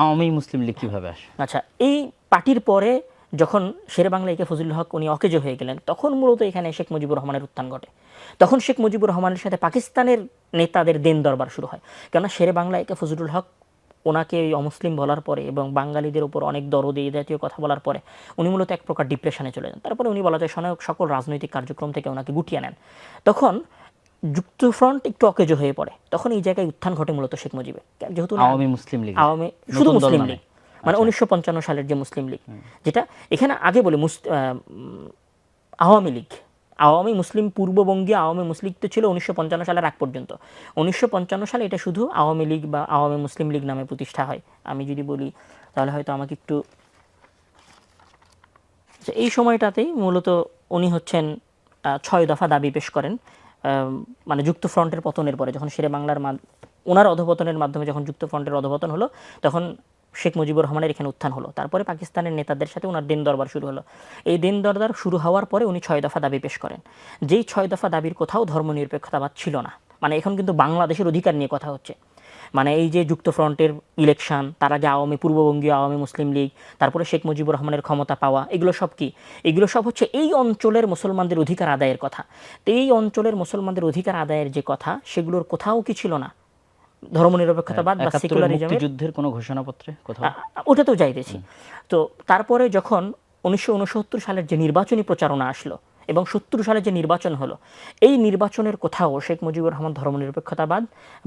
আওয়ামী মুসলিম লীগ কীভাবে আসে? আচ্ছা এই পার্টির পরে যখন শেরে বাংলা একে ফজলুল হক উনি অকেজ হয়ে গেলেন, তখন মূলত এখানে শেখ মুজিবুর রহমানের উত্থান ঘটে। তখন শেখ মুজিবুর রহমানের সাথে পাকিস্তানের নেতাদের দেন দরবার শুরু হয়। কেননা শেরে বাংলা একে ফজলুল হক ওনাকে ওই অমুসলিম বলার পরে এবং বাঙালিদের উপর অনেক দরদে এই জাতীয় কথা বলার পরে উনি মূলত এক প্রকার ডিপ্রেশনে চলে যান। তারপরে উনি বলা যায় সনায়ক সকল রাজনৈতিক কার্যক্রম থেকে ওনাকে গুটিয়ে নেন। তখন যুক্তফ্রন্ট একটু অকেজো হয়ে পড়ে। তখন এই জায়গায় উত্থান ঘটে মূলত শেখ মুজিবের। যেহেতু আওয়ামী মুসলিম লীগ আওয়ামী শুধু মুসলিম মানে? লীগ। মানে উনিশশো পঞ্চান্ন সালের যে মুসলিম লীগ। যেটা এখানে আগে বলে আওয়ামী লীগ। আওয়ামী মুসলিম পূর্ববঙ্গীয় আওয়ামী মুসলিম তো ছিল উনিশশো পঞ্চান্ন সালের আগ পর্যন্ত। উনিশশো পঞ্চান্ন সালে এটা শুধু আওয়ামী লীগ বা আওয়ামী মুসলিম লীগ নামে প্রতিষ্ঠা হয়। আমি যদি বলি তাহলে হয়তো আমাকে একটু আচ্ছা, এই সময়টাতেই মূলত উনি হচ্ছেন ছয় দফা দাবি পেশ করেন। মানে যুক্ত ফ্রন্টের পতনের পরে, যখন শেরে বাংলার ওনার অধপতনের মাধ্যমে যখন যুক্ত ফ্রন্টের অধপতন হলো, তখন শেখ মুজিবুর রহমানের এখানে উত্থান হলো। তারপরে পাকিস্তানের নেতাদের সাথে ওনার দিন দরবার শুরু হলো। এই দিন দরবার শুরু হওয়ার পরে উনি ছয় দফা দাবি পেশ করেন। যেই ছয় দফা দাবির কোথাও ধর্মনিরপেক্ষতাবাদ ছিল না। মানে এখন কিন্তু বাংলাদেশের অধিকার নিয়ে কথা হচ্ছে। মানে এই যে যুক্ত ফ্রন্টের ইলেকশন তার আগে আওয়ামী পূর্ববঙ্গীয় আওয়ামী মুসলিম লীগ তারপরে শেখ মুজিবুর রহমানের ক্ষমতা পাওয়া এগুলো সব কি? এগুলো সব হচ্ছে এই অঞ্চলের মুসলমানদের অধিকার আদায়ের কথা। তো এই অঞ্চলের মুসলমানদের অধিকার আদায়ের যে কথা সেগুলোর কোথাও কি ছিল না? ধর্মনিরপেক্ষতাবাদ বা একাত্তরের যুদ্ধের কোনো ঘোষণাপত্রে কোথাও? আ- ওটাতেও যাইতেছি। তো তারপরে যখন উনিশশো উনসত্তর সালের যে নির্বাচনী প্রচারণা আসলো এবং সত্তর সালে যে নির্বাচন হলো এই নির্বাচনের কোথাও শেখ মুজিবুর রহমান ধর্মনিরপেক্ষতাবাদ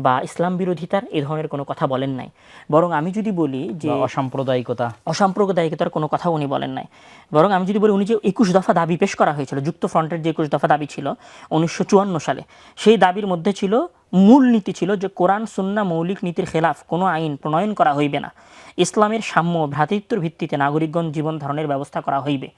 বা ইসলাম বিরোধিতার এই ধরনের কোনো কথা বলেন নাই। বরং আমি যদি বলি যে অসাম্প্রদায়িকতা। অসাম্প্রদায়িকতার কোনো কথা উনি বলেন নাই। বরং আমি যদি বলি উনি যে একুশ দফা দাবি পেশ করা হয়েছিল যুক্ত ফ্রন্টের যে একুশ দফা দাবি ছিল উনিশশো চুয়ান্ন সালে সেই দাবির মধ্যে ছিল মূল নীতি ছিল যে কোরআন সুন্না মৌলিক নীতির খেলাফ কোনো আইন প্রণয়ন করা হইবে না। ইসলামের সাম্য ভ্রাতৃত্বর ভিত্তিতে নাগরিকগণ জীবন ধারণের ব্যবস্থা করা হইবে।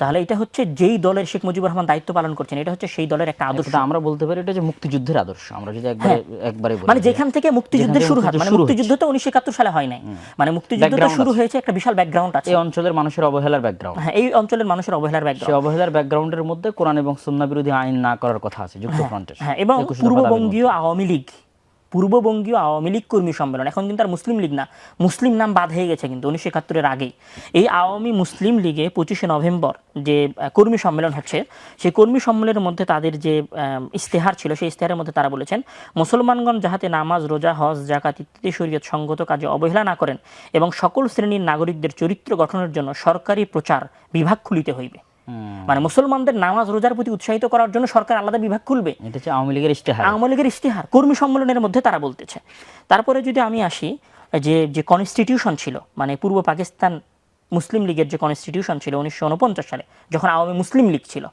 তাহলে এটা হচ্ছে যেই দলের শেখ মুজিবুর রহমান দায়িত্ব পালন করছেন এটা হচ্ছে সেই দলের একটা আদর্শ। আমরা বলতে পারি এটা যে মুক্তিযুদ্ধের আদর্শ আমরা যদি একবারে একবারে বলি মানে যেখান থেকে মুক্তিযুদ্ধের শুরু হয় মানে মুক্তিযুদ্ধ তো উনিশশো একাত্তর সালে হয় নাই। মানে মুক্তিযুদ্ধ তো শুরু হয়েছে একটা বিশাল ব্যাকগ্রাউন্ড আছে। এই অঞ্চলের মানুষের অবহেলার ব্যাকগ্রাউন্ড হ্যাঁ এই অঞ্চলের মানুষের অবহেলার ব্যাকগ্রাউন্ড সেই অবহেলার ব্যাকগ্রাউন্ডের মধ্যে কোরআন এবং সুন্নাহ বিরোধী আইন না করার কথা আছে যুক্ত ফ্রন্টের হ্যাঁ এবং 21 দফা দাবির পূর্ববঙ্গীয় আওয়ামী লীগ পূর্ববঙ্গীয় আওয়ামী লীগ কর্মী সম্মেলন। এখন কিন্তু আর মুসলিম লীগ না। মুসলিম নাম বাদ হয়ে গেছে কিন্তু উনিশশো একাত্তরের আগেই। এই আওয়ামী মুসলিম লীগে পঁচিশে নভেম্বর যে কর্মী সম্মেলন হচ্ছে, সেই কর্মী সম্মেলনের মধ্যে তাদের যে ইস্তেহার ছিল, সেই ইস্তেহারের মধ্যে তারা বলেছেন, মুসলমানগণ যাহাতে নামাজ, রোজা, হজ জাকাত ইত্যাদি শরীয়ত সঙ্গত কাজে অবহেলা না করেন এবং সকল শ্রেণির নাগরিকদের চরিত্র গঠনের জন্য সরকারি প্রচার বিভাগ খুলিতে হইবে। মানে মুসলমানদের নামাজ রোজার প্রতি উৎসাহিত করার জন্য সরকার আলাদা বিভাগ খুলবে। এটা হচ্ছে আওয়ামী লীগের ইশতেহার। আওয়ামী লীগের ইশতেহার কর্মী সম্মেলনের মধ্যে তারা বলতেছে। তারপরে যদি আমি আসি যে যে কনস্টিটিউশন ছিল মানে পূর্ব পাকিস্তান মুসলিম লীগের যে কনস্টিটিউশন ছিল উনিশশো উনপঞ্চাশ সালে যখন আওয়ামী মুসলিম লীগ ছিল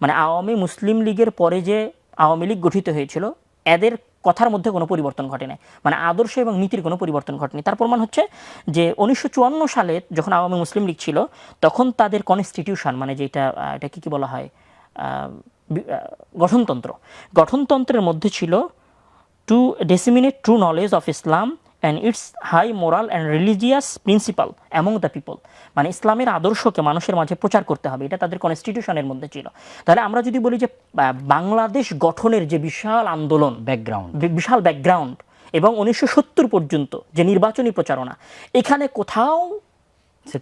মানে আওয়ামী মুসলিম লীগের পরে যে আওয়ামী লীগ গঠিত হয়েছিল এদের কথার মধ্যে কোনো পরিবর্তন ঘটে নাই মানে আদর্শ এবং নীতির কোনো পরিবর্তন ঘটেনি। তার প্রমাণ হচ্ছে যে উনিশশো চুয়ান্ন সালে যখন আওয়ামী মুসলিম লীগ ছিল, তখন তাদের কনস্টিটিউশন মানে যেটা এটা কী কী বলা হয় গঠনতন্ত্র। গঠনতন্ত্রের মধ্যে ছিল to disseminate true knowledge of Islam and its high moral and religious principle among the people মানে ইসলামের আদর্শকে মানুষের মাঝে প্রচার করতে হবে এটা তাদের কনস্টিটিউশনের মধ্যে ছিল। তাহলে আমরা যদি বলি যে বাংলাদেশ গঠনের যে বিশাল আন্দোলন ব্যাকগ্রাউন্ড বিশাল ব্যাকগ্রাউন্ড এবং উনিশশো সত্তর পর্যন্ত যে নির্বাচনী প্রচারণা এখানে কোথাও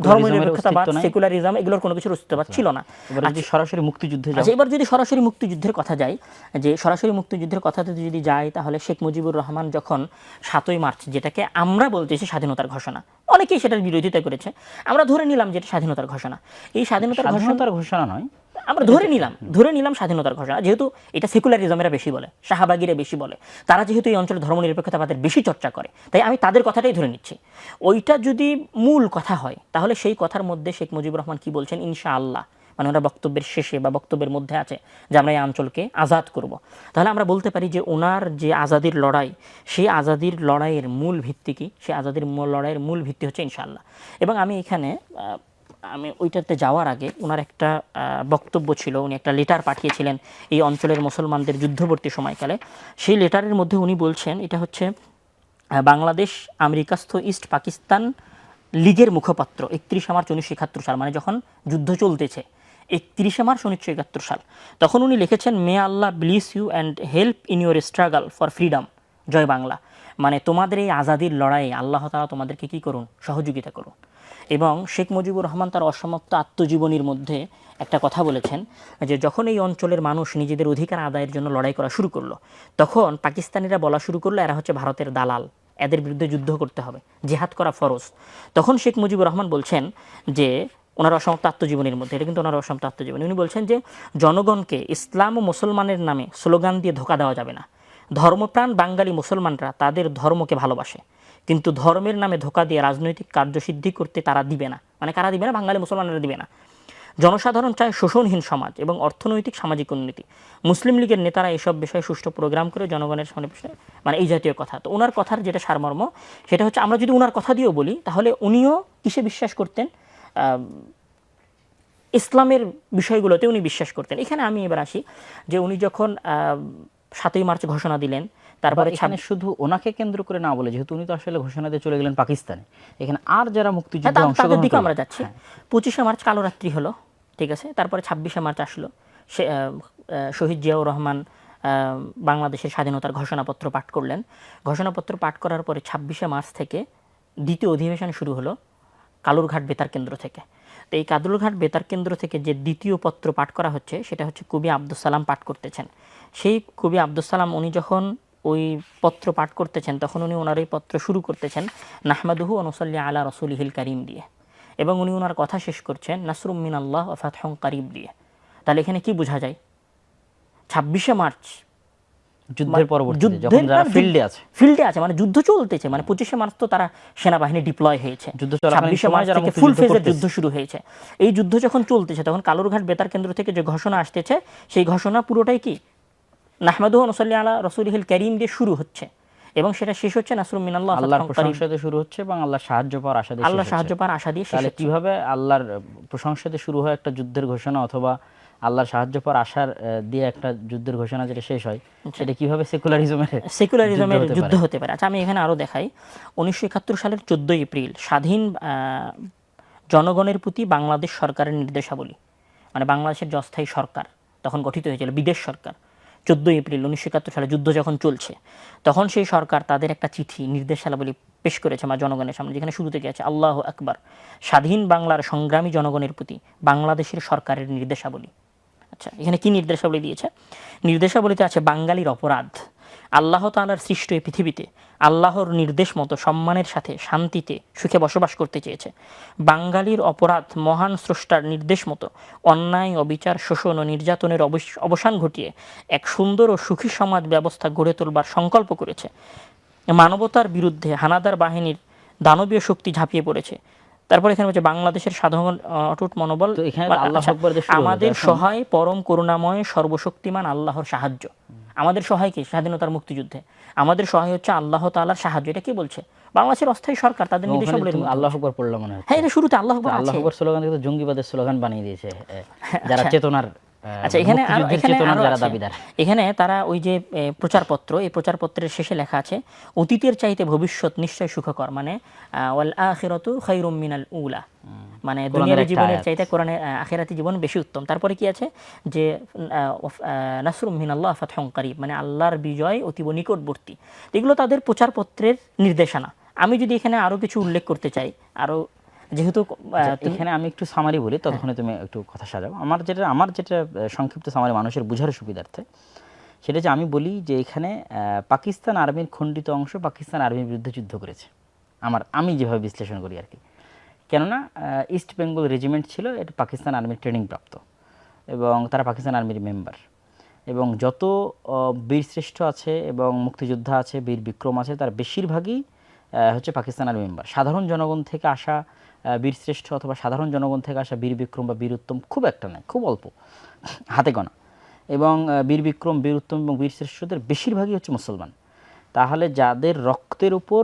ধর্মনিরপেক্ষতাবাদ সেকুলারিজম এগুলোর কোনো কিছুর অস্তিত্ববাদ ছিল না। যদি সরাসরি মুক্তিযুদ্ধে আচ্ছা এবার যদি সরাসরি মুক্তিযুদ্ধের কথা যাই যে সরাসরি মুক্তিযুদ্ধের কথাতে যদি যাই তাহলে শেখ মুজিবুর রহমান যখন সাতই মার্চ যেটাকে আমরা বলতেছি স্বাধীনতার ঘোষণা অনেকেই সেটার বিরোধিতা করেছে। আমরা ধরে নিলাম যেটা স্বাধীনতার ঘোষণা। এই স্বাধীনতার ঘোষণা ঘোষণা নয় আমরা ধরে নিলাম ধরে নিলাম স্বাধীনতার ঘোষণা। যেহেতু এটা সেকুলারিজমেরা বেশি বলে, শাহবাগিরা বেশি বলে, তারা যেহেতু এই অঞ্চলে ধর্মনিরপেক্ষতাবাদের বেশি চর্চা করে, তাই আমি তাদের কথাটাই ধরে নিচ্ছি। ওইটা যদি মূল কথা হয়, তাহলে সেই কথার মধ্যে শেখ মুজিবুর রহমান কি বলছেন? ইনশাআল্লাহ। মানে ওনার বক্তব্যের শেষে বা বক্তব্যের মধ্যে আছে যে আমরা এই অঞ্চলকে আজাদ করব। তাহলে আমরা বলতে পারি যে ওনার যে আজাদির লড়াই, সেই আজাদির লড়াইয়ের মূল ভিত্তি কি? সেই আজাদির লড়াইয়ের মূল ভিত্তি হচ্ছে ইনশাআল্লাহ। এবং আমি এখানে আমি ওইটাতে যাওয়ার আগে ওনার একটা বক্তব্য ছিল, উনি একটা লেটার পাঠিয়েছিলেন এই অঞ্চলের মুসলমানদের যুদ্ধবর্তী সময়কালে। সেই লেটারের মধ্যে উনি বলছেন, এটা হচ্ছে বাংলাদেশ, আমেরিকাস্থ ইস্ট পাকিস্তান লীগের মুখপাত্র, একত্রিশে মার্চ উনিশশো একাত্তর সাল মানে যখন যুদ্ধ চলতেছে, একত্রিশে মার্চ উনিশশো একাত্তর সাল, তখন উনি লিখেছেন may Allah bless you and help in your struggle for freedom Joy Bangla. মানে তোমাদের এই আজাদির লড়াইয়ে আল্লাহ তাআলা তোমাদেরকে কী করুন? সহযোগিতা করুন। এবং শেখ মুজিবুর রহমান তার অসমাপ্ত আত্মজীবনীর মধ্যে একটা কথা বলেছেন যে যখন এই অঞ্চলের মানুষ নিজেদের অধিকার আদায়ের জন্য লড়াই করা শুরু করল, তখন পাকিস্তানিরা বলা শুরু করল, এরা হচ্ছে ভারতের দালাল, এদের বিরুদ্ধে যুদ্ধ করতে হবে, জেহাদ করা ফরজ। তখন শেখ মুজিবুর রহমান বলছেন যে ওনার অসমাপ্ত আত্মজীবনীর মধ্যে, এটা কিন্তু ওনার অসমাপ্ত আত্মজীবনী, উনি বলছেন যে জনগণকে ইসলাম ও মুসলমানের নামে স্লোগান দিয়ে ধোকা দেওয়া যাবে না। ধর্মপ্রাণ বাঙালি মুসলমানরা তাদের ধর্মকে ভালোবাসে। কিন্তু ধর্মের নামে ধোকা দিয়ে রাজনৈতিক কার্যসিদ্ধি করতে তারা দিবে না। মানে কারা দিবে না? বাঙালি মুসলমানরা দিবে না। জনসাধারণ চায় শোষণহীন সমাজ এবং অর্থনৈতিক সামাজিক উন্নতি। মুসলিম লীগের নেতারা এসব বিষয়ে সুষ্ঠু প্রোগ্রাম করে জনগণের সামনে মানে এই জাতীয় কথা। তো ওনার কথার যেটা সারমর্ম, সেটা হচ্ছে আমরা যদি ওনার কথা দিয়েও বলি, তাহলে উনিও কিসে বিশ্বাস করতেন? ইসলামের বিষয়গুলোতে উনি বিশ্বাস করতেন। এখানে আমি এবার আসি যে উনি যখন সাতই মার্চ ঘোষণা দিলেন তারপরে এখানে শুধু ওনাকে কেন্দ্র করে না বলে যেহেতু উনি তো আসলে ঘোষণা দিয়ে চলে গেলেন পাকিস্তানে। এখানে আর যারা হ্যাঁ, মুক্তিযুদ্ধে অংশগ্রহণ দিকে আমরা যাচ্ছি। পঁচিশে মার্চ কালো রাত্রি হলো ঠিক আছে? তারপরে ছাব্বিশে মার্চ আসলো। সে শহীদ জিয়াউর রহমান বাংলাদেশের স্বাধীনতার ঘোষণাপত্র পাঠ করলেন। ঘোষণাপত্র পাঠ করার পরে ছাব্বিশে মার্চ থেকে দ্বিতীয় অধিবেশন শুরু হলো কালুরঘাট বেতার কেন্দ্র থেকে। তো এই কালুরঘাট বেতার কেন্দ্র থেকে যে দ্বিতীয় পত্র পাঠ করা হচ্ছে সেটা হচ্ছে কবি আব্দুল সালাম পাঠ করতেছেন। সেই কবি আব্দুল সালাম উনি যখন ওই পত্র পাঠ করতেছেন তখন উনি ওনার এই পত্র শুরু করতেছেন নাহমাদুহু অনুসল্লি আলা রসুলিহিল করিম দিয়ে। এবং উনি ওনার কথা শেষ করছেন নাসরুম মিন আল্লাহ ফাতহং কারিব দিয়ে। তাহলে এখানে কি বোঝা যায়? ছাব্বিশে মার্চ যুদ্ধের যুদ্ধের যখন যারা ফিল্ডে আছে। ফিল্ডে আছে মানে যুদ্ধ চলতেছে মানে পঁচিশে মার্চ তো তারা সেনাবাহিনী ডিপ্লয় হয়েছে। যুদ্ধ ছাব্বিশে মার্চ থেকে ফুল ফেজের যুদ্ধ শুরু হয়েছে। এই যুদ্ধ যখন চলতেছে তখন কালুরঘাট বেতার কেন্দ্র থেকে যে ঘোষণা আসতেছে সেই ঘোষণা পুরোটাই কি? নাহমাদু নসল্লি আলা রসুলহিল করিম দিয়ে শুরু হচ্ছে এবং সেটা শেষ হচ্ছে নাসরুম মিনাল্লাহ আল্লাহর। প্রশংসাতে শুরু হচ্ছে এবং আল্লাহর সাহায্য পাওয়ার আশা দিয়ে আল্লাহ সাহায্য পাওয়ার আশা দিয়ে তাহলে কীভাবে আল্লাহর প্রশংসাতে শুরু হয় একটা যুদ্ধের ঘোষণা অথবা আল্লাহর সাহায্য পাওয়ার আশার দিয়ে একটা যুদ্ধের ঘোষণা যেটা শেষ হয় সেটা কীভাবে সেকুলারিজমের সেকুলারিজমের যুদ্ধ হতে পারে? আচ্ছা আমি এখানে আরও দেখাই। উনিশশো একাত্তর সালের চোদ্দোই এপ্রিল স্বাধীন আহ, জনগণের প্রতি বাংলাদেশ সরকারের নির্দেশাবলী মানে বাংলাদেশের যে অস্থায়ী সরকার তখন গঠিত হয়েছিল বিদেশ সরকার। চোদ্দোই এপ্রিল উনিশশো একাত্তর সালে যুদ্ধ যখন চলছে, তখন সেই সরকার তাদের একটা চিঠি, নির্দেশাবলী পেশ করেছে আমার জনগণের সামনে, যেখানে শুরু থেকে আছে আল্লাহ আকবার, স্বাধীন বাংলার সংগ্রামী জনগণের প্রতি বাংলাদেশের সরকারের নির্দেশাবলী। আচ্ছা এখানে কি নির্দেশাবলী দিয়েছে? নির্দেশাবলীতে আছে বাঙালির অপরাধ। আল্লাহ তাআলার সৃষ্ট এই পৃথিবীতে আল্লাহর নির্দেশ মতো সম্মানের সাথে শান্তিতে সুখে বসবাস করতে চেয়েছে। বাঙালির অপরাধ মহান স্রষ্টার নির্দেশ মতো অন্যায় অবিচার শোষণ ও নির্যাতনের অবস- অবসান ঘটিয়ে এক সুন্দর ও সুখী সমাজ ব্যবস্থা গড়ে তোলবার সংকল্প করেছে। মানবতার বিরুদ্ধে হানাদার বাহিনীর দানবীয় শক্তি ঝাঁপিয়ে পড়েছে। তারপর এখানে হচ্ছে বাংলাদেশের সাধারণ অটুট মনোবল আচ্ছা, আমাদের সহায় পরম করুণাময় সর্বশক্তিমান আল্লাহর সাহায্য। আমাদের সহায় কি স্বাধীনতার মুক্তিযুদ্ধে। আমাদের সহায় হচ্ছে আল্লাহ তালার সাহায্য এটা কি বলছে? বাংলাদেশের অস্থায়ী সরকার তাদের নির্দেশাবলীর আল্লাহ আকবর পড়লাম মনে হয়। হ্যাঁ এটা শুরুতে আল্লাহ আকবার আল্লাহ আকবর স্লোগান জঙ্গিবাদের স্লোগান বানিয়ে দিয়েছে যারা চেতনার আহ, আচ্ছা এখানে আরো- এখানে যারা দাবিদার। এখানে তারা ওই যে প্রচারপত্র এই প্রচারপত্রের শেষে লেখা আছে অতীতের চাইতে ভবিষ্যৎ নিশ্চয় সুখকর মানে ওয়াল আখিরাতু খায়রুম মিনাল উলা মানে দুনিয়ার জীবনের চাইতে কোরআনের আখিরাতি জীবন বেশি উত্তম। তারপরে কি আছে? যে নাসরুম মিনাল্লাহ ফাতহুন কারিব মানে আল্লাহর বিজয় অতীব নিকটবর্তী। এগুলো তাদের প্রচারপত্রের নির্দেশনা। আমি যদি এখানে আরও কিছু উল্লেখ করতে চাই আরও যেহেতু এখানে আমি একটু সামারি বলি ততক্ষণে তুমি একটু কথা সাজাও। আমার যেটা আমার যেটা সংক্ষিপ্ত সামারি মানুষের বোঝার সুবিধার্থে সেটা যে আমি বলি যে এখানে পাকিস্তান আর্মির খণ্ডিত অংশ পাকিস্তান আর্মির বিরুদ্ধে যুদ্ধ করেছে। আমার আমি যেভাবে বিশ্লেষণ করি আর কি। কেননা ইস্ট বেঙ্গল রেজিমেন্ট ছিল এটা পাকিস্তান আর্মির ট্রেনিং প্রাপ্ত। এবং তারা পাকিস্তান আর্মির মেম্বার এবং যত বীরশ্রেষ্ঠ আছে এবং মুক্তিযোদ্ধা আছে বীর বিক্রম আছে তার বেশিরভাগই হচ্ছে পাকিস্তান আর্মি মেম্বার সাধারণ জনগণ থেকে আসা বীরশ্রেষ্ঠ অথবা সাধারণ জনগণ থেকে আসা বীর বিক্রম বা বীর উত্তম খুব একটা নয়, খুব অল্প, হাতে গোনা। এবং বীর বিক্রম, বীর এবং বীরশ্রেষ্ঠদের বেশিরভাগই হচ্ছে মুসলমান। তাহলে যাদের রক্তের উপর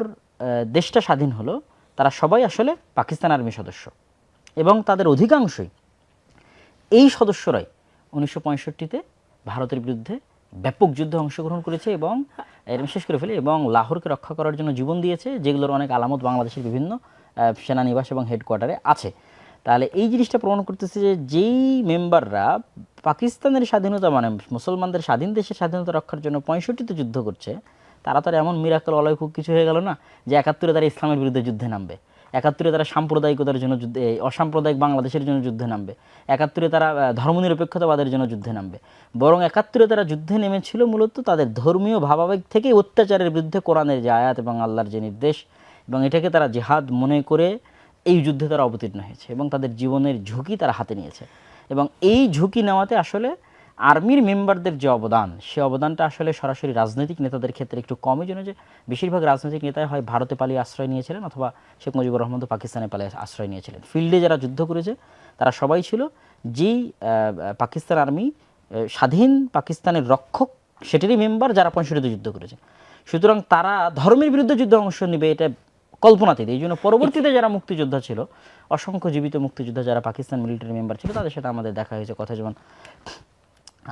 দেশটা স্বাধীন হলো, তারা সবাই আসলে পাকিস্তান আর্মি সদস্য। এবং তাদের অধিকাংশই এই সদস্যরাই উনিশশো পঁয়ষট্টিতে ভারতের বিরুদ্ধে ব্যাপক যুদ্ধে অংশগ্রহণ করেছে এবং এরম শেষ করে ফেলে, এবং লাহোরকে রক্ষা করার জন্য জীবন দিয়েছে, যেগুলোর অনেক আলামত বাংলাদেশের বিভিন্ন সেনানিবাস এবং হেডকোয়ার্টারে আছে। তাহলে এই জিনিসটা প্রমাণ করতেছে যে যেই মেম্বাররা পাকিস্তানের স্বাধীনতা মানে মুসলমানদের স্বাধীন দেশের স্বাধীনতা রক্ষার জন্য পঁয়ষট্টিতে যুদ্ধ করছে, তারা তো এমন মিরাকল অলৌকিক কিছু হয়ে গেল না যে একাত্তরে তারা ইসলামের বিরুদ্ধে যুদ্ধে নামবে। একাত্তরে তারা সাম্প্রদায়িকতার জন্য যুদ্ধে অসাম্প্রদায়িক বাংলাদেশের জন্য যুদ্ধে নামবে। একাত্তরে তারা ধর্মনিরপেক্ষতাবাদের জন্য যুদ্ধে নামবে। বরং একাত্তরে তারা যুদ্ধে নেমেছিল মূলত তাদের ধর্মীয়, ভাবাবেগ থেকে অত্যাচারের বিরুদ্ধে কোরআনের যে আয়াত এবং আল্লাহর যে নির্দেশ এবং এটাকে তারা জেহাদ মনে করে এই যুদ্ধে তারা অবতীর্ণ হয়েছে এবং তাদের জীবনের ঝুঁকি তারা হাতে নিয়েছে। এবং এই ঝুঁকি নেওয়াতে আসলে আর্মির মেম্বারদের যে অবদান, সে অবদানটা আসলে সরাসরি রাজনৈতিক নেতাদের ক্ষেত্রে একটু কমই জন্য যে বেশিরভাগ রাজনৈতিক নেতাই হয় ভারতে পালিয়ে আশ্রয় নিয়েছিলেন অথবা শেখ মুজিবুর রহমান পাকিস্তানে পালিয়ে আশ্রয় নিয়েছিলেন। ফিল্ডে যারা যুদ্ধ করেছে, তারা সবাই ছিল যেই পাকিস্তান আর্মি স্বাধীন পাকিস্তানের রক্ষক, সেটারই মেম্বার যারা পঁয়ষট্টিতে যুদ্ধ করেছে। সুতরাং তারা ধর্মের বিরুদ্ধে যুদ্ধ অংশ নেবে, এটা কল্পনাতীত। এই জন্য পরবর্তীতে যারা মুক্তিযোদ্ধা ছিল অসংখ্য জীবিত মুক্তিযোদ্ধা যারা পাকিস্তান মিলিটারি মেম্বার ছিল তাদের সাথে আমাদের দেখা হয়েছে কথা যেমন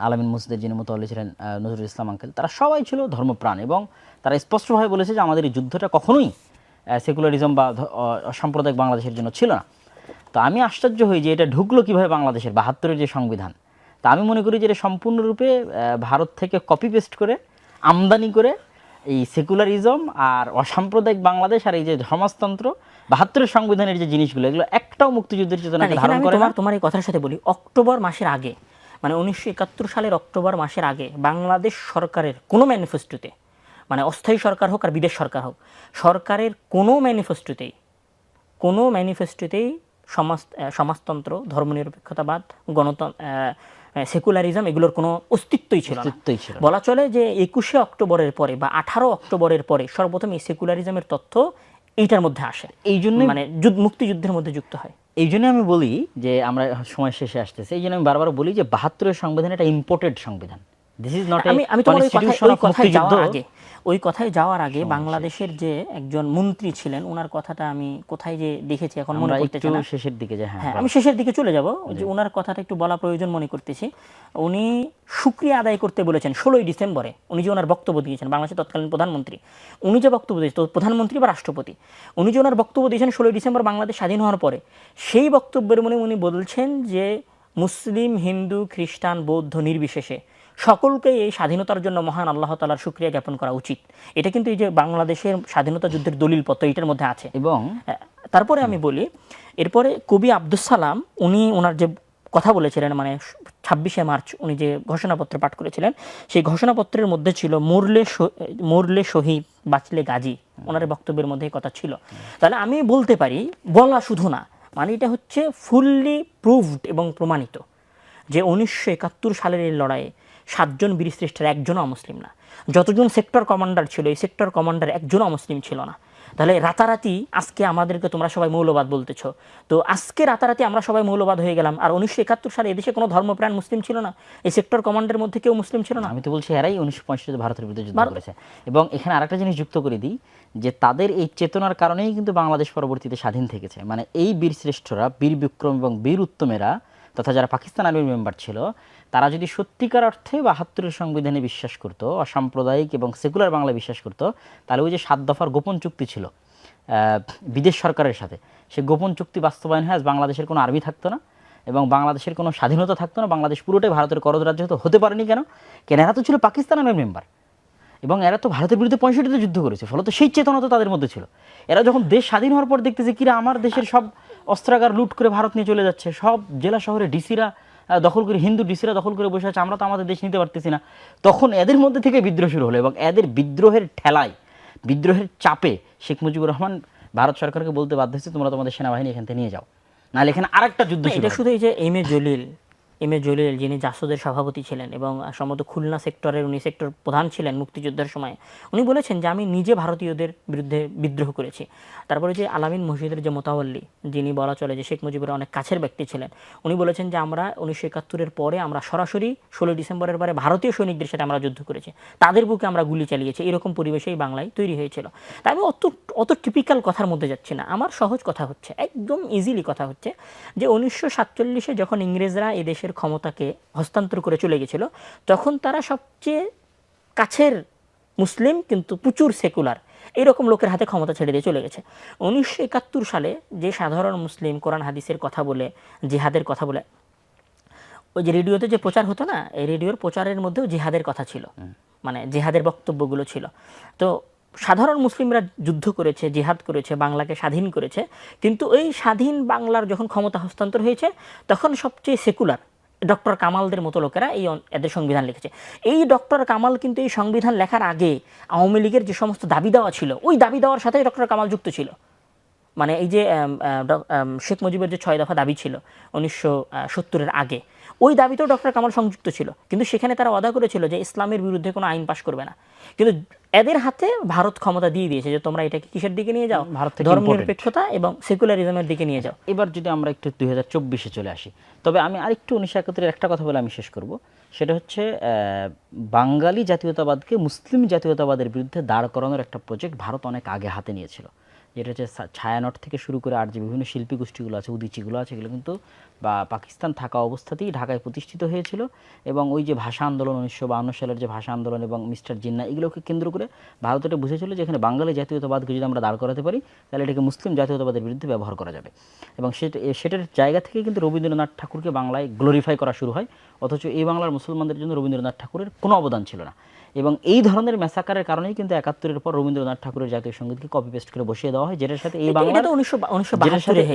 আলামিন মসজিদের যিনি মোতাল্লি ছিলেন নজরুল ইসলাম আঙ্কেল তারা সবাই ছিল ধর্মপ্রাণ এবং তারা স্পষ্টভাবে বলেছে যে আমাদের এই যুদ্ধটা কখনোই সেকুলারিজম বা সাম্প্রদায়িক বাংলাদেশের জন্য ছিল না। তো আমি আশ্চর্য হই যে এটা ঢুকলো কীভাবে বাংলাদেশের বাহাত্তরের যে সংবিধান। তা আমি মনে করি যে এটা সম্পূর্ণরূপে ভারত থেকে কপি পেস্ট করে আমদানি করে এই সেকুলারিজম আর অসাম্প্রদায়িক বাংলাদেশ আর এই যে সমাজতন্ত্র বাহাত্তরের সংবিধানের যে জিনিসগুলো এগুলো একটাও মুক্তিযুদ্ধের না, চেতনাকে ধারণ করে তোমার এই কথার সাথে বলি অক্টোবর মাসের আগে মানে উনিশশো একাত্তর সালের অক্টোবর মাসের আগে বাংলাদেশ সরকারের কোনো ম্যানিফেস্টোতে মানে অস্থায়ী সরকার হোক আর বিদেশ সরকার হোক সরকারের কোনো ম্যানিফেস্টোতেই কোনো ম্যানিফেস্টোতেই সমাজ সমাজতন্ত্র ধর্মনিরপেক্ষতাবাদ গণতন্ত্র সেকুলারিজম এগুলোর কোনো অস্তিত্বই ছিল অস্তিত্বই ছিল বলা চলে যে একুশে অক্টোবরের পরে বা আঠারো অক্টোবরের পরে সর্বপ্রথম এই সেকুলারিজমের তথ্য এইটার মধ্যে আসে। এই জন্য মানে যুদ্ধ- মুক্তিযুদ্ধের মধ্যে যুক্ত হয়। এই জন্য আমি বলি যে আমরা সময় শেষে আসতেছে এই জন্য আমি বারবার বলি যে বাহাত্তরের সংবিধান এটা ইম্পোর্টেড সংবিধান। দিস ইজ নট আমি আমি তোমার ওই কথায় ওই কথায় যাওয়ার আগে ওই কথায় যাওয়ার আগে বাংলাদেশের যে একজন মন্ত্রী ছিলেন ওনার কথাটা আমি কোথায় যে দেখেছি এখন মনে করতেছি না। শেষের দিকে যে হ্যাঁ হ্যাঁ আমি শেষের দিকে চলে যাব। যে ওনার কথাটা একটু বলা প্রয়োজন মনে করতেছি। উনি সুক্রিয়া আদায় করতে বলেছেন ষোলোই ডিসেম্বরে উনি যে ওনার বক্তব্য দিয়েছেন বাংলাদেশের তৎকালীন প্রধানমন্ত্রী উনি যে বক্তব্য দিয়েছেন প্রধানমন্ত্রী বা রাষ্ট্রপতি উনি যে ওনার বক্তব্য দিয়েছেন ষোলোই ডিসেম্বর বাংলাদেশ স্বাধীন হওয়ার পরে সেই বক্তব্যের মনে উনি বলছেন যে মুসলিম হিন্দু খ্রিস্টান বৌদ্ধ নির্বিশেষে সকলকে এই স্বাধীনতার জন্য মহান আল্লাহ তালার সুক্রিয়া জ্ঞাপন করা উচিত। এটা কিন্তু এই যে বাংলাদেশের স্বাধীনতা যুদ্ধের দলিল পত্র এটার মধ্যে আছে। এবং হ্যাঁ, তারপরে আমি বলি এরপরে কবি আব্দুস সালাম উনি ওনার যে কথা বলেছিলেন মানে ছাব্বিশে মার্চ উনি যে ঘোষণাপত্র পাঠ করেছিলেন সেই ঘোষণাপত্রের মধ্যে ছিল মরলে মরলে শহীদ বাঁচলে গাজী। ওনার বক্তব্যের মধ্যে কথা ছিল। তাহলে আমি বলতে পারি বলা শুধু না মানে এটা হচ্ছে ফুললি প্রুভড এবং প্রমাণিত যে উনিশশো একাত্তর সালের এই লড়াইয়ে সাতজন বীরশ্রেষ্ঠের একজনও অমুসলিম না। যতজন সেক্টর কমান্ডার ছিল এই সেক্টর কমান্ডার একজনও অমুসলিম ছিল না। তাহলে রাতারাতি আজকে আমাদেরকে তোমরা সবাই মৌলবাদ বলতেছ। তো আজকে রাতারাতি আমরা সবাই মৌলবাদ হয়ে গেলাম। আর উনিশশো একাত্তর সালে এদেশে কোনো ধর্মপ্রাণ মুসলিম ছিল না? এই সেক্টর কমান্ডের মধ্যে কেউ মুসলিম ছিল না? আমি তো বলছি এরাই উনিশশো পঁয়ষট্টিতে ভারতের বিরুদ্ধে যুদ্ধ করেছে। এবং এখানে আরেকটা জিনিস যুক্ত করে দিই যে তাদের এই চেতনার কারণেই কিন্তু বাংলাদেশ পরবর্তীতে স্বাধীন থেকেছে। মানে এই বীর শ্রেষ্ঠরা বীর বিক্রম এবং বীর উত্তমেরা তথা যারা পাকিস্তান আর্মির মেম্বার ছিল, তারা যদি সত্যিকার অর্থে বাহাত্তরের সংবিধানে বিশ্বাস করতো, অসাম্প্রদায়িক এবং সেকুলার বাংলা বিশ্বাস করতো, তাহলে ওই যে সাত দফার গোপন চুক্তি ছিল বিদেশ সরকারের সাথে সে গোপন চুক্তি বাস্তবায়ন হয় আজ বাংলাদেশের কোনো আর্মি থাকতো না এবং বাংলাদেশের কোনো স্বাধীনতা থাকতো না, বাংলাদেশ পুরোটাই ভারতের করদ রাজ্য হতো, হতে পারেনি কেন? কেন এরা তো ছিল পাকিস্তানের মেম্বার এবং এরা তো ভারতের বিরুদ্ধে পঁয়ষট্টিতে যুদ্ধ করেছে ফলত সেই চেতনা তো তাদের মধ্যে ছিল। এরা যখন দেশ স্বাধীন হওয়ার পর দেখতেছে কিরা আমার দেশের সব অস্ত্রাগার লুট করে ভারত নিয়ে চলে যাচ্ছে। সব জেলা শহরে ডিসিরা দখল করে হিন্দু ডিসিরা দখল করে বসে আছে। আমরা তো আমাদের দেশ নিতে পারতেছি না। তখন এদের মধ্যে থেকে বিদ্রোহ শুরু হলো এবং এদের বিদ্রোহের ঠেলায় বিদ্রোহের চাপে শেখ মুজিবুর রহমান ভারত সরকারকে বলতে বাধ্য হচ্ছে তোমরা তোমাদের সেনাবাহিনী এখান থেকে নিয়ে যাও। নাহলে এখানে আরেকটা যুদ্ধ এটা শুধু এই যে M A Jalil M A Jalil, যিনি জাসদের সভাপতি ছিলেন এবং সম্ভবত খুলনা সেক্টরের উনি সেক্টর প্রধান ছিলেন মুক্তিযুদ্ধের সময়, উনি বলেছেন যে, আমি নিজে ভারতীয়দের বিরুদ্ধে বিদ্রোহ করেছি। তারপরে যে আলামিন মসজিদের যে মোতাওয়াল্লি যিনি বলা চলে যে শেখ মুজিবের অনেক কাছের ব্যক্তি ছিলেন, উনি বলেছেন যে, আমরা উনিশশো একাত্তরের পরে আমরা সরাসরি ষোলোই ডিসেম্বরের পরে ভারতীয় সৈনিকদের সাথে আমরা যুদ্ধ করেছি। তাদের বুকে আমরা গুলি চালিয়েছি। এরকম পরিবেশেই বাংলায় তৈরি হয়েছিল। তাই আমি অত অত টিপিক্যাল কথার মধ্যে যাচ্ছি না। আমার সহজ কথা হচ্ছে, একদম ইজিলি কথা হচ্ছে যে, উনিশশো সাতচল্লিশে যখন ইংরেজরা এই দেশের ক্ষমতাকে হস্তান্তর করে চলে গেছিল তখন তারা সবচেয়ে কাছের মুসলিম কিন্তু প্রচুর সেকুলার। এরকম লোকের হাতে ক্ষমতা ছেড়ে দিয়ে চলে গেছে। উনিশশো একাত্তর সালে যে সাধারণ মুসলিম কোরআন হাদিসের কথা বলে জিহাদের কথা বলে ওই যে রেডিওতে যে প্রচার হতো না এই রেডিওর প্রচারের মধ্যেও জিহাদের কথা ছিল। মানে জেহাদের বক্তব্যগুলো ছিল। তো সাধারণ মুসলিমরা যুদ্ধ করেছে জিহাদ করেছে বাংলাকে স্বাধীন করেছে কিন্তু এই স্বাধীন বাংলার যখন ক্ষমতা হস্তান্তর হয়েছে তখন সবচেয়ে সেকুলার ডক্টর কামালদের মতো লোকেরা এই এদের সংবিধান লিখেছে। এই ডক্টর কামাল কিন্তু এই সংবিধান লেখার আগে আওয়ামী লীগের যে সমস্ত দাবি দেওয়া ছিল, ওই দাবি দেওয়ার সাথে ডক্টর কামাল যুক্ত ছিল। মানে এই যে শেখ মুজিবের যে ছয় দফা দাবি ছিল উনিশশো সত্তরের আগে, ওই দাবিতেও ডক্টর কামাল সংযুক্ত ছিল। কিন্তু সেখানে তারা অদা করেছিল যে ইসলামের বিরুদ্ধে কোনো আইন পাশ করবে না। কিন্তু এদের হাতে ভারত ক্ষমতা দিয়ে দিয়েছে যে তোমরা এটাকে কিসের দিকে নিয়ে যাও? ভারত ধর্ম নিরপেক্ষতা এবং সেকুলারিজমের দিকে নিয়ে যাও। এবার যদি আমরা একটু দুই হাজার চব্বিশে চলে আসি তবে আমি আরেকটু উনিশ একাত্তরের একটা কথা বলে আমি শেষ করব। সেটা হচ্ছে বাঙালি জাতীয়তাবাদকে মুসলিম জাতীয়তাবাদের বিরুদ্ধে দাঁড় করানোর একটা প্রজেক্ট ভারত অনেক আগে হাতে নিয়েছিল। যেটা হচ্ছে ছায়ানট থেকে শুরু করে আর যে বিভিন্ন শিল্পী গোষ্ঠীগুলো আছে, উদিচিগুলো আছে, এগুলো কিন্তু, বা পাকিস্তান থাকা অবস্থাতেই ঢাকায় প্রতিষ্ঠিত হয়েছিল। এবং ওই যে ভাষা আন্দোলন উনিশশো সালের যে ভাষা আন্দোলন এবং মিস্টার জিন্না এগুলোকে কেন্দ্র করে ভারত এটা বুঝেছিল যে এখানে বাঙালি জাতীয়তাবাদকে যদি আমরা দাঁড় করাতে পারি, তাহলে এটাকে মুসলিম জাতীয়তাবাদের বিরুদ্ধে ব্যবহার করা যাবে। এবং সেটা, সেটার জায়গা থেকে কিন্তু রবীন্দ্রনাথ ঠাকুরকে বাংলায় গ্লোরিফাই করা শুরু হয়। অথচ এই বাংলার মুসলমানদের জন্য রবীন্দ্রনাথ ঠাকুরের কোনো অবদান ছিল না। এবং এই ধরনের মেসাকারের কারণেই কিন্তু একাত্তরের পর রবীন্দ্রনাথ ঠাকুরের জাতীয় সঙ্গীতকে কপি পেস্ট করে বসিয়ে দেওয়া হয় যেটার সাথে এই বাংলার তো উনিশশো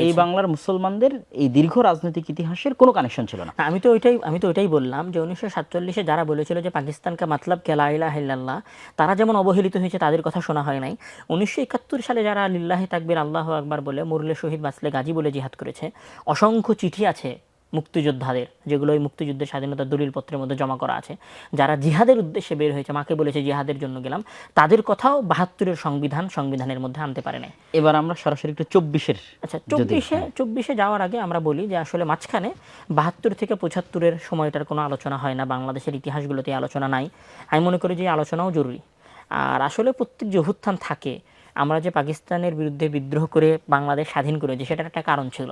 এই বাংলার মুসলমানদের এই দীর্ঘ রাজনৈতিক ইতিহাসের কোনো কানেকশন ছিল না। না, আমি তো ওইটাই আমি তো ওইটাই বললাম যে উনিশশো সাতচল্লিশে যারা বলেছিল যে পাকিস্তানকে মাতলাব কেলা ইলাহিল্লাহ তারা যেমন অবহেলিত হয়েছে তাদের কথা শোনা হয় নাই। উনিশশো একাত্তর সালে যারা লিল্লাহি তাকবির আল্লাহ আকবার বলে মুরলে শহীদ বাসলে গাজী বলে জিহাদ করেছে অসংখ্য চিঠি আছে মুক্তিযোদ্ধাদের যেগুলো ওই মুক্তিযুদ্ধের স্বাধীনতার দলিলপত্রের মধ্যে জমা করা আছে যারা জিহাদের উদ্দেশ্যে বের হয়েছে মাকে বলেছে জিহাদের জন্য গেলাম তাদের কথাও বাহাত্তরের সংবিধান সংবিধানের মধ্যে আনতে পারে নাই। এবার আমরা সরাসরি একটু চব্বিশের আচ্ছা চব্বিশে চব্বিশে যাওয়ার আগে আমরা বলি যে আসলে মাঝখানে বাহাত্তর থেকে পঁচাত্তরের সময়টার কোনো আলোচনা হয় না বাংলাদেশের ইতিহাসগুলোতে আলোচনা নাই। আমি মনে করি যে আলোচনাও জরুরি। আর আসলে প্রত্যেক যে অভ্যুত্থান থাকে আমরা যে পাকিস্তানের বিরুদ্ধে বিদ্রোহ করে বাংলাদেশ স্বাধীন করেছি সেটার একটা কারণ ছিল।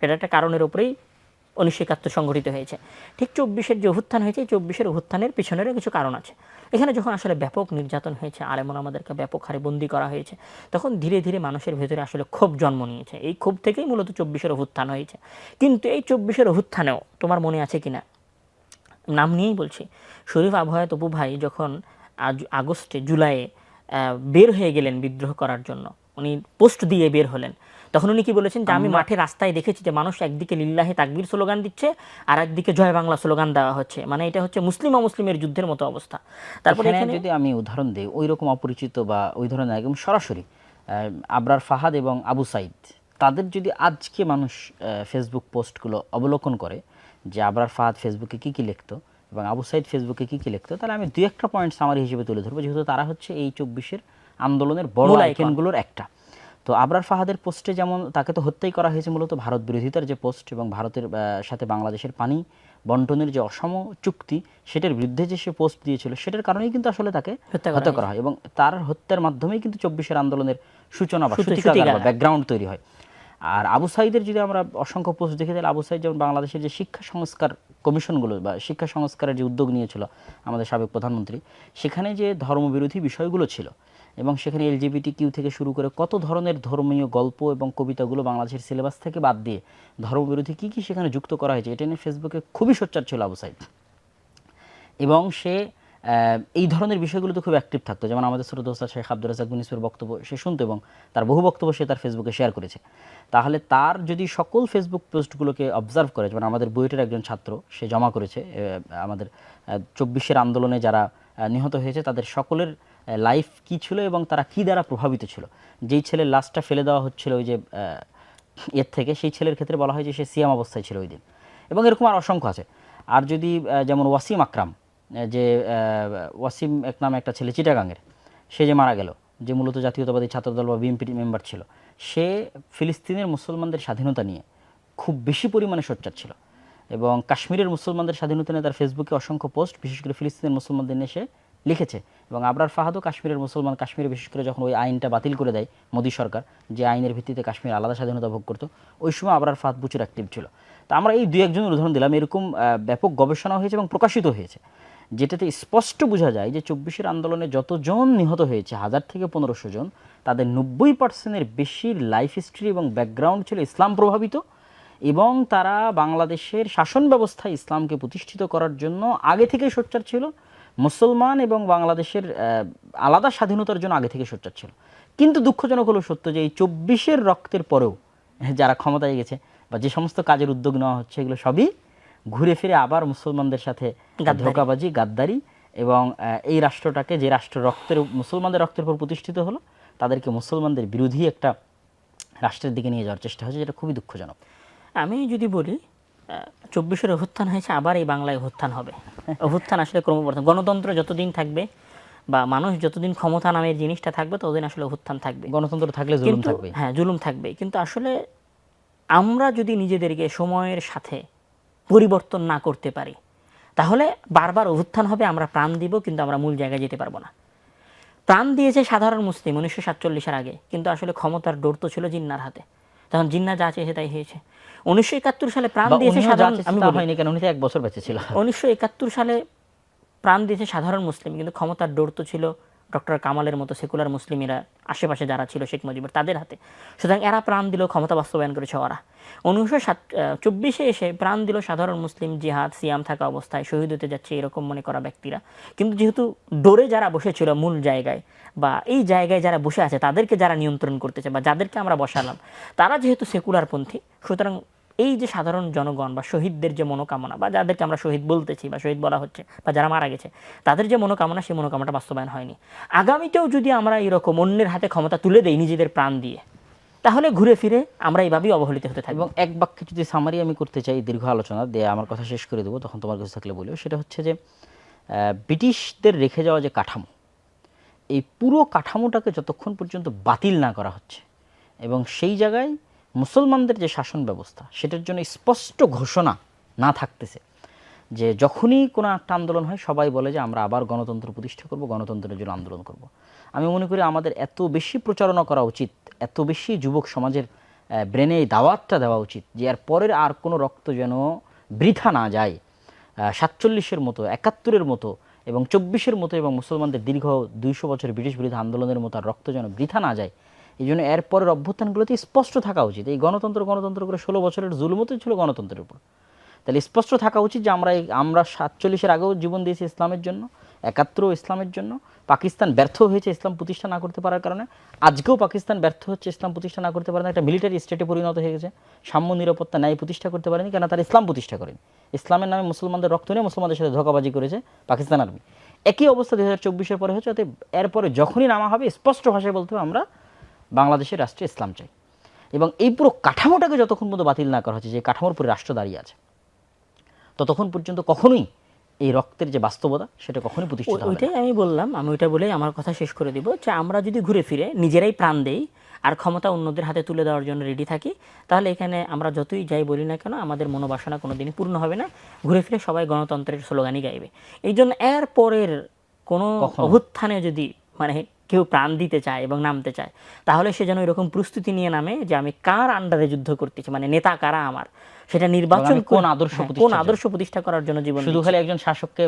সেটা একটা কারণের উপরেই উনিশশো একাত্তর সংঘটিত হয়েছে। ঠিক চব্বিশের যে অভ্যুত্থান হয়েছে চব্বিশের অভ্যুত্থানের পিছনেরও কিছু কারণ আছে। এখানে যখন আসলে ব্যাপক নির্যাতন হয়েছে আলেমন আমাদেরকে ব্যাপক হারে বন্দি করা হয়েছে, তখন ধীরে ধীরে মানুষের ভেতরে আসলে ক্ষোভ জন্ম নিয়েছে। এই ক্ষোভ থেকেই মূলত চব্বিশের অভ্যুত্থান হয়েছে। কিন্তু এই চব্বিশের অভ্যুত্থানেও তোমার মনে আছে কিনা? নাম নিয়েই বলছি। শরীফ আবহাওয়া তপু ভাই যখন আজ আগস্টে, জুলাইয়ে বের হয়ে গেলেন বিদ্রোহ করার জন্য, উনি পোস্ট দিয়ে বের হলেন। তখন উনি কি বলেছেন যে আমি মাঠে রাস্তায় দেখেছি যে মানুষ একদিকে লিল্লাহে তাকবীর স্লোগান দিচ্ছে আর একদিকে জয় বাংলা স্লোগান দেওয়া হচ্ছে। মানে এটা হচ্ছে মুসলিম অমুসলিমের যুদ্ধের মতো অবস্থা। তারপরে এখানে যদি আমি উদাহরণ দিই ওই রকম অপরিচিত বা ওই ধরনের একদম সরাসরি আবরার ফাহাদ এবং আবু সাইদ তাদের যদি আজকে মানুষ ফেসবুক পোস্টগুলো অবলোকন করে যে আবরার ফাহাদ ফেসবুকে কি কি লিখতো এবং আবু সাইদ ফেসবুকে কি কি লিখতো তাহলে আমি দুই একটা পয়েন্ট সামারি হিসেবে তুলে ধরবো। যেহেতু তারা হচ্ছে এই চব্বিশের আন্দোলনের বড়। আইকনগুলোর একটা। তো আবরার ফাহাদের পোস্টে যেমন তাকে তো হত্যাই করা হয়েছে মূলত ভারত বিরোধিতার যে পোস্ট এবং ভারতের সাথে বাংলাদেশের পানি বন্টনের যে অসম চুক্তি সেটার বিরুদ্ধে যে সে পোস্ট দিয়েছিল সেটার কারণেই কিন্তু আসলে তাকে হত্যা করা হয় এবং তার হত্যার মাধ্যমেই কিন্তু চব্বিশের আন্দোলনের সূচনা বা। ব্যাকগ্রাউন্ড তৈরি হয় আর আবু সাইদের যদি আমরা অসংখ্য পোস্ট দেখে তাহলে আবু সাইদ যেমন বাংলাদেশের যে শিক্ষা সংস্কার কমিশনগুলো বা শিক্ষা সংস্কারের যে উদ্যোগ নিয়েছিল আমাদের সাবেক প্রধানমন্ত্রী সেখানে যে ধর্মবিরোধী বিষয়গুলো ছিল এবং সেখানে এলজিবিটি কিউ থেকে শুরু করে কত ধরনের ধর্মীয় গল্প এবং কবিতাগুলো বাংলাদেশের সিলেবাস থেকে বাদ দিয়ে ধর্মবিরোধী কী কী সেখানে যুক্ত করা হয়েছে, এটা নিয়ে ফেসবুকে খুবই সোচ্চার ছিল আবু সাইদ। এবং সে এই ধরনের বিষয়গুলোতে খুব অ্যাক্টিভ থাকতো। যেমন আমাদের দোস্ত শেখ আব্দুল রাজাক বিন বক্তব্য সে শুনতো এবং তার বহু বক্তব্য সে তার ফেসবুকে শেয়ার করেছে। তাহলে তার যদি সকল ফেসবুক পোস্টগুলোকে অবজার্ভ করে, যেমন আমাদের বুয়েটের একজন ছাত্র, সে জমা করেছে আমাদের চব্বিশের আন্দোলনে যারা নিহত হয়েছে, তাদের সকলের লাইফ কি ছিল এবং তারা কি দ্বারা প্রভাবিত ছিল? যেই ছেলের লাশটা ফেলে দেওয়া হচ্ছিল ওই যে এর থেকে, সেই ছেলের ক্ষেত্রে বলা হয় যে সে সিয়াম অবস্থায় ছিল ওই দিন। এবং এরকম আর অসংখ্য আছে। আর যদি যেমন ওয়াসিম আকরাম যে ওয়াসিম এক নামে একটা ছেলে চিটাগাংয়ের, সে যে মারা গেল, যে মূলত জাতীয়তাবাদী ছাত্রদল বা বিএনপি মেম্বার ছিল, সে ফিলিস্তিনের মুসলমানদের স্বাধীনতা নিয়ে খুব বেশি পরিমাণে সোচ্চার ছিল। এবং কাশ্মীরের মুসলমানদের স্বাধীনতা নিয়ে তার ফেসবুকে অসংখ্য পোস্ট বিশেষ করে ফিলিস্তিনের মুসলমানদের নিয়ে সে লিখেছে। এবং আবরার ফাহাদও কাশ্মীরের মুসলমান, কাশ্মীরে বিশেষ করে যখন ওই আইনটা বাতিল করে দেয় মোদী সরকার, যে আইনের ভিত্তিতে কাশ্মীর আলাদা স্বাধীনতা ভোগ করতো, ওই সময় আবরার ফাহাদ প্রচুর অ্যাক্টিভ ছিল। তো আমরা এই দুই একজনের উদাহরণ দিলাম, এরকম ব্যাপক গবেষণা হয়েছে এবং প্রকাশিত হয়েছে। যেটাতে স্পষ্ট বোঝা যায় যে চব্বিশের আন্দোলনে যতজন নিহত হয়েছে, হাজার থেকে পনেরোশো জন, তাদের নব্বই পার্সেন্টের বেশির লাইফ হিস্ট্রি এবং ব্যাকগ্রাউন্ড ছিল ইসলাম প্রভাবিত এবং তারা বাংলাদেশের শাসন ব্যবস্থায় ইসলামকে প্রতিষ্ঠিত করার জন্য আগে থেকেই সোচ্চার ছিল। মুসলমান এবং বাংলাদেশের আলাদা স্বাধীনতার জন্য আগে থেকে সোচ্চার ছিল। কিন্তু দুঃখজনক হলো সত্য যে এই চব্বিশের রক্তের পরেও যারা ক্ষমতায় গেছে বা যে সমস্ত কাজের উদ্যোগ নেওয়া হচ্ছে এগুলো সবই ঘুরে ফিরে আবার মুসলমানদের সাথে ধোকাবাজি গাদ্দারি এবং এই রাষ্ট্রটাকে যে রাষ্ট্র রক্তের মুসলমানদের রক্তের উপর প্রতিষ্ঠিত হলো তাদেরকে মুসলমানদের বিরোধী একটা রাষ্ট্রের দিকে নিয়ে যাওয়ার চেষ্টা হয়েছে যেটা খুবই দুঃখজনক। আমি যদি বলি চব্বিশের অভ্যুত্থান হয়েছে আবার এই বাংলায় অভ্যুত্থান হবে। অভ্যুত্থান আসলে ক্রমবর্ধন গণতন্ত্র যতদিন থাকবে বা মানুষ যতদিন ক্ষমতা নামের জিনিসটা থাকবে ততদিন আসলে অভ্যুত্থান থাকবে। গণতন্ত্র থাকলে জুলুম থাকবে। হ্যাঁ জুলুম থাকবে। কিন্তু আসলে আমরা যদি নিজেদেরকে সময়ের সাথে পরিবর্তন না করতে পারি তাহলে বারবার অভ্যুত্থান হবে আমরা প্রাণ দিব কিন্তু আমরা মূল জায়গায় যেতে পারব না। প্রাণ দিয়েছে সাধারণ মুসলিম উনিশশো সাতচল্লিশের আগে কিন্তু আসলে ক্ষমতার ডোর তো ছিল জিন্নার হাতে। তখন জিন্না যা চেয়েছে তাই হয়েছে। উনিশশো একাত্তর সালে প্রাণ দিয়েছে সাধারণ আমি হয়নি কেন উনি এক বছর বেঁচে ছিল। উনিশশো একাত্তর সালে প্রাণ দিয়েছে সাধারণ মুসলিম কিন্তু ক্ষমতার ডোর তো ছিল ডক্টর কামালের মতো সেকুলার মুসলিমেরা আশেপাশে যারা ছিল শেখ মুজিবের তাদের হাতে। সুতরাং এরা প্রাণ দিল ক্ষমতা বাস্তবায়ন করেছে ওরা। উনিশশো সাত চব্বিশে এসে প্রাণ দিল সাধারণ মুসলিম জিহাদ সিয়াম থাকা অবস্থায় শহীদ হতে যাচ্ছে এরকম মনে করা ব্যক্তিরা। কিন্তু যেহেতু ডোরে যারা বসেছিল মূল জায়গায় বা এই জায়গায় যারা বসে আছে তাদেরকে যারা নিয়ন্ত্রণ করতেছে বা যাদেরকে আমরা বসালাম তারা যেহেতু সেকুলারপন্থী সুতরাং এই যে সাধারণ জনগণ বা শহীদদের যে মনোকামনা বা যাদেরকে আমরা শহীদ বলতেছি বা শহীদ বলা হচ্ছে বা যারা মারা গেছে, তাদের যে মনোকামনা সেই মনোকামনাটা বাস্তবায়ন হয়নি। আগামীতেও যদি আমরা এরকম অন্যের হাতে ক্ষমতা তুলে দেই নিজেদের প্রাণ দিয়ে, তাহলে ঘুরে ফিরে আমরা এইভাবেই অবহেলিত হতে থাকব। এবং এক বাক্যে যদি সামারি আমি করতে চাই দীর্ঘ আলোচনা দিয়ে আমার কথা শেষ করে দেবো, তখন তোমার কাছে থাকলে বলিও। সেটা হচ্ছে যে ব্রিটিশদের রেখে যাওয়া যে কাঠামো, এই পুরো কাঠামোটাকে যতক্ষণ পর্যন্ত বাতিল না করা হচ্ছে এবং সেই জায়গায় মুসলমানদের যে শাসন ব্যবস্থা, সেটার জন্য স্পষ্ট ঘোষণা না থাকতেছে। যে যখনই কোনো একটা আন্দোলন হয়, সবাই বলে যে আমরা আবার গণতন্ত্র প্রতিষ্ঠা করব, গণতন্ত্রের জন্য আন্দোলন করব। আমি মনে করি আমাদের এত বেশি প্রচারণা করা উচিত, এত বেশি যুবক সমাজের ব্রেনে এই দাওয়াতটা দেওয়া উচিত, যে এর পরের আর কোনো রক্ত যেন বৃথা না যায়। সাতচল্লিশের মতো, একাত্তরের মতো এবং চব্বিশের মতো এবং মুসলমানদের দীর্ঘ দুইশো বছর ব্রিটিশ বিরোধী আন্দোলনের মতো আর রক্ত যেন বৃথা না যায় এই জন্য এরপরের অভ্যুত্থানগুলোতে স্পষ্ট থাকা উচিত। এই গণতন্ত্র গণতন্ত্র করে ষোলো বছরের জুলুমতই ছিল গণতন্ত্রের উপর। তাহলে স্পষ্ট থাকা উচিত যে আমরা আমরা সাতচল্লিশের আগেও জীবন দিয়েছি ইসলামের জন্য, একাত্তরও ইসলামের জন্য। পাকিস্তান ব্যর্থ হয়েছে ইসলাম প্রতিষ্ঠা না করতে পারার কারণে। আজকেও পাকিস্তান ব্যর্থ হচ্ছে ইসলাম প্রতিষ্ঠা না করতে পারে একটা মিলিটারি স্টেটে পরিণত হয়ে গেছে। সাম্য, নিরাপত্তা, ন্যায় প্রতিষ্ঠা করতে পারেনি কেন তারা ইসলাম প্রতিষ্ঠা করেনি। ইসলামের নামে মুসলমানদের রক্ত নিয়ে মুসলমানদের সাথে ধোকাবাজি করেছে পাকিস্তান আর্মি। একই অবস্থা দু হাজার চব্বিশের পরে হচ্ছে অতএব এরপরে যখনই নামা হবে, স্পষ্ট ভাষায় বলতে হবে, আমরা বাংলাদেশের রাষ্ট্রে ইসলাম চাই। এবং এই পুরো কাঠামোটাকে যতক্ষণ পর্যন্ত বাতিল না করা হচ্ছে যে কাঠামোর উপরে রাষ্ট্র দাঁড়িয়ে আছে ততক্ষণ পর্যন্ত কখনোই এই রক্তের যে বাস্তবতা সেটা কখনোই প্রতিষ্ঠিত হবে ওইটাই আমি বললাম আমি ওইটা বলেই আমার কথা শেষ করে দিব যে আমরা যদি ঘুরে ফিরে নিজেরাই প্রাণ দেই আর ক্ষমতা অন্যদের হাতে তুলে দেওয়ার জন্য রেডি থাকি তাহলে এখানে আমরা যতই যাই বলি না কেন আমাদের মনোবাসনা কোনো দিনই পূর্ণ হবে না। ঘুরে ফিরে সবাই গণতন্ত্রের স্লোগানই গাইবে। এই জন্য এর পরের কোনো অভ্যুত্থানে যদি মানে কেউ প্রাণ দিতে চায় এবং নামতে চায়। তাহলে সে যেন এরকম প্রস্তুতি নিয়ে নামে যে আমি কার আন্ডারে যুদ্ধ করতেছি? মানে নেতা কারা আমার? সেটা নির্বাচন কোন আদর্শ হ্যাঁ, কোন আদর্শ প্রতিষ্ঠা করার জন্য জীবন শুধু খালি একজন শাসককে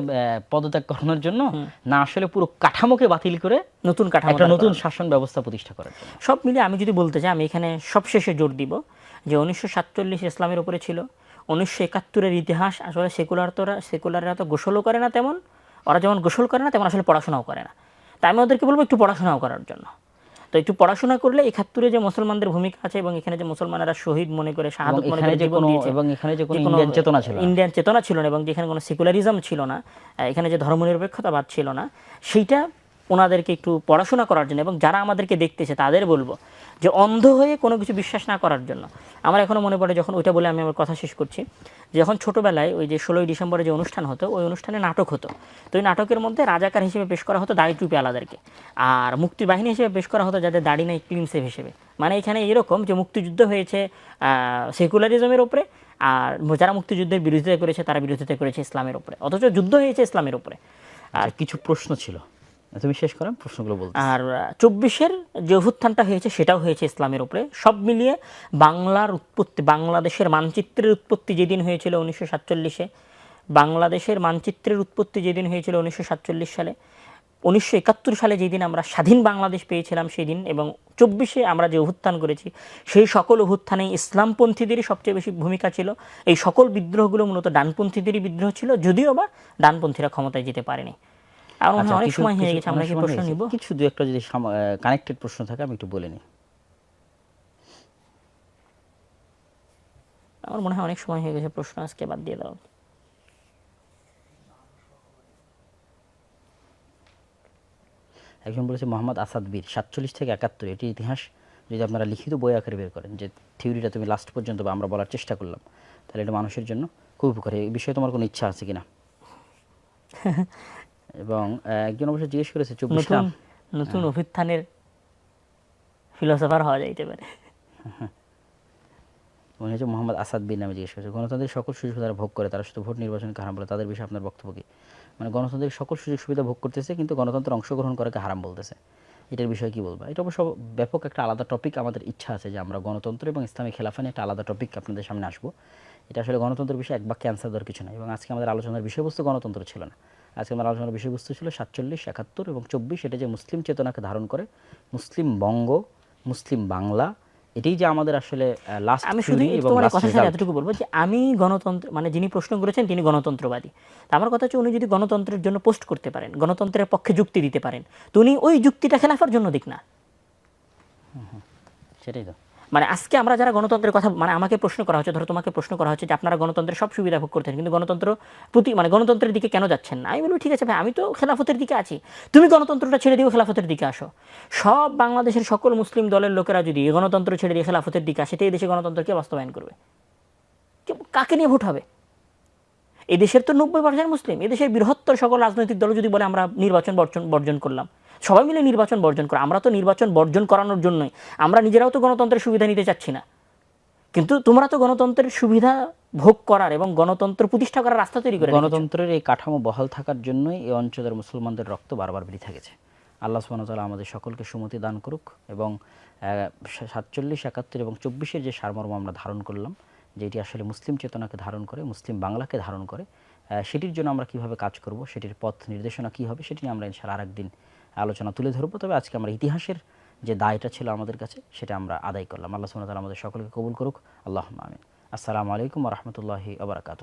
পদত্যাগ করানোর জন্য? না আসলে পুরো কাঠামোকে বাতিল করে নতুন কাঠামো নতুন শাসন ব্যবস্থা প্রতিষ্ঠা করার সব মিলে আমি যদি বলতে চাই আমি এখানে সবশেষে জোর দিব যে উনিশশো সাতচল্লিশ ইসলামের উপরে ছিল। উনিশশো একাত্তরের ইতিহাস আসলে সেকুলার তোরা সেকুলাররা তো গোসলও করে না তেমন। ওরা যেমন গোসল করে না তেমন আসলে পড়াশোনাও করে না। তাই আমি ওদেরকে বলব একটু পড়াশোনাও করার জন্য তো একটু পড়াশোনা করলে একাত্তরে যে মুসলমানদের ভূমিকা আছে এবং এখানে যে মুসলমানেরা শহীদ মনে করে শাহাদত মনে করে জীবন দিয়েছে এবং এখানে যে কোনো ইন্ডিয়ান চেতনা ছিল না। ইন্ডিয়ান চেতনা ছিল না এবং যেখানে কোনো সেকুলারিজম ছিল না এখানে যে ধর্মনিরপেক্ষতাবাদ ছিল না সেইটা ওনাদেরকে একটু পড়াশোনা করার জন্য এবং যারা আমাদেরকে দেখতেছে তাদের বলব যে অন্ধ হয়ে কোনো কিছু বিশ্বাস না করার জন্য। আমার এখনও মনে পড়ে যখন ওইটা বলে আমি আমার কথা শেষ করছি, যে যখন ছোটোবেলায় ওই যে ষোলোই ডিসেম্বরে যে অনুষ্ঠান হতো, ওই অনুষ্ঠানে নাটক হতো। তো ওই নাটকের মধ্যে রাজাকার হিসেবে পেশ করা হতো দাড়ি টুপি আলাদারকে। আর মুক্তিবাহিনী হিসেবে পেশ করা হতো যাদের দাড়ি নেই ক্লিন সেভ হিসেবে। মানে এখানে এরকম যে মুক্তিযুদ্ধ হয়েছে সেকুলারিজমের ওপরে, আর যারা মুক্তিযুদ্ধের বিরোধিতা করেছে, তারা বিরোধিতা করেছে ইসলামের উপরে অথচ যুদ্ধ হয়েছে ইসলামের উপরে আর কিছু প্রশ্ন ছিল। তুমি শেষ করো প্রশ্নগুলো বলতে আর চব্বিশের যে অভ্যুত্থানটা হয়েছে, সেটাও হয়েছে ইসলামের উপরে। সব মিলিয়ে বাংলার উৎপত্তি, বাংলাদেশের মানচিত্রের উৎপত্তি যেদিন হয়েছিল উনিশশো সাতচল্লিশে, বাংলাদেশের মানচিত্রের উৎপত্তি যেদিন হয়েছিল উনিশশো সাতচল্লিশ সালে, উনিশশো একাত্তর সালে যেদিন আমরা স্বাধীন বাংলাদেশ পেয়েছিলাম সেই দিন এবং চব্বিশে আমরা যে অভ্যুত্থান করেছি, সেই সকল অভ্যুত্থানে ইসলামপন্থীদেরই সবচেয়ে বেশি ভূমিকা ছিল। এই সকল বিদ্রোহগুলো মূলত ডানপন্থীদেরই বিদ্রোহ ছিল, যদিও বা ডানপন্থীরা ক্ষমতায় যেতে পারেনি। আমার মনে হয় আচ্ছা, অনেক কিছু- সময় হয়ে কিছু- গেছে, আমরা অনেক কি সময় প্রশ্ন হয়েছে? নিব? কিছু দু একটা যদি কানেক্টেড প্রশ্ন থাকে আমি একটু বলে নিই। আমার মনে হয় অনেক সময় হয়ে গেছে প্রশ্ন আজকে বাদ দিয়ে দাও। একজন বলেছে মোহাম্মদ আসাদ বীর সাতচল্লিশ থেকে একাত্তর এটি ইতিহাস। যদি আপনারা লিখিত বই আকারে বের করেন যে থিওরিটা তুমি লাস্ট পর্যন্ত বা আমরা বলার চেষ্টা করলাম তাহলে এটা মানুষের জন্য খুব উপকারী। এই বিষয়ে তোমার কোনো ইচ্ছা আছে কিনা? এবং একজন অবশ্য জিজ্ঞেস করেছে চব্বিশটা নতুন নতুন অভ্যুত্থানের ফিলোসফার হওয়া যাইতে পারে উনি হচ্ছে মোহাম্মদ আসাদ বিন নামে জিজ্ঞেস করেছে। গণতান্ত্রিক সকল সুযোগ সুবিধা ভোগ করে তারা শুধু ভোট নির্বাচনকে হারাম বলে তাদের বিষয়ে আপনার বক্তব্য কি? মানে গণতান্ত্রিক সকল সুযোগ সুবিধা ভোগ করতেছে কিন্তু গণতন্ত্রে অংশগ্রহণ করাকে হারাম বলতেছে। এটার বিষয়ে কি বলবা? এটা অবশ্য ব্যাপক একটা আলাদা টপিক আমাদের ইচ্ছা আছে যে আমরা গণতন্ত্র এবং ইসলামী খেলাফা নিয়ে একটা আলাদা টপিক আপনাদের সামনে আসব। এটা আসলে গণতন্ত্রের বিষয়ে এক বাক্যে অ্যান্সার দেওয়ার কিছু নাই এবং আজকে আমাদের আলোচনার বিষয়বস্তু গণতন্ত্র ছিল না। আজকে আমার আলোচনার বিষয়বস্তু ছিল সাতচল্লিশ একাত্তর এবং চব্বিশ। এটা যে মুসলিম চেতনাকে ধারণ করে মুসলিম বঙ্গ মুসলিম বাংলা এটাই যে আমাদের আসলে লাস্ট আমি শুধু তোমার কথা সাথে এতটুকু বলব যে আমি গণতন্ত্র মানে যিনি প্রশ্ন করেছেন তিনি গণতন্ত্রবাদী। তা আমার কথা হচ্ছে উনি যদি গণতন্ত্রের জন্য পোস্ট করতে পারেন গণতন্ত্রের পক্ষে যুক্তি দিতে পারেন তো উনি ওই যুক্তিটা খেলাফার জন্য দিক না। সেটাই তো। মানে আজকে আমরা যারা গণতন্ত্রের কথা মানে আমাকে প্রশ্ন করা হচ্ছে, ধরো তোমাকে প্রশ্ন করা হচ্ছে যে আপনারা গণতন্ত্রের সব সুবিধা ভোগ করতেন কিন্তু গণতন্ত্র প্রতি মানে গণতন্ত্রের দিকে কেন যাচ্ছেন না? আমি বলব, ঠিক আছে ভাই, আমি তো খেলাফতের দিকে আছি। তুমি গণতন্ত্রটা ছেড়ে দিও, খেলাফতের দিকে আসো। সব বাংলাদেশের সকল মুসলিম দলের লোকেরা যদি গণতন্ত্র ছেড়ে দিয়ে খেলাফতের দিকে আসে, তো এই দেশে গণতন্ত্রকে বাস্তবায়ন করবে। কাকে নিয়ে ভোট হবে? এদেশের তো নব্বই পার্সেন্ট মুসলিম এদেশের বৃহত্তর সকল রাজনৈতিক দল যদি বলে আমরা নির্বাচন বর্জন বর্জন করলাম সবাই মিলে নির্বাচন বর্জন করা, আমরা তো নির্বাচন বর্জন করানোর জন্যই, আমরা নিজেরাও তো গণতন্ত্রের সুবিধা নিতে চাচ্ছি না। কিন্তু তোমরা তো গণতন্ত্রের সুবিধা ভোগ করার এবং গণতন্ত্র প্রতিষ্ঠা করার রাস্তা তৈরি করে গণতন্ত্রের এই কাঠামো বহাল থাকার জন্যই এই অঞ্চলের মুসলমানদের রক্ত বারবার বৃথা গেছে আল্লাহ সুবহানাহু আমাদের সকলকে সুমতি দান করুক এবং সাতচল্লিশ, একাত্তর এবং চব্বিশের যে সারমর্ম আমরা ধারণ করলাম, যেটি আসলে মুসলিম চেতনাকে ধারণ করে, মুসলিম বাংলাকে ধারণ করে সেটির জন্য আমরা কীভাবে কাজ করব, সেটির পথ নির্দেশনা কী হবে, সেটি নিয়ে আমরা ইনশাআল্লাহ আরেকদিন আলোচনা তুলে ধরবো, তবে আজকে আমরা ইতিহাসের যে দায়টা ছিল আমাদের কাছে, সেটা আমরা আদায় করলাম। আল্লাহ সুমতাল আমাদের সকলকে কবুল করুক। আল্লাহ আমিন। আসসালামু আলাইকুম রহমতুল্লাহি আবরাকাত?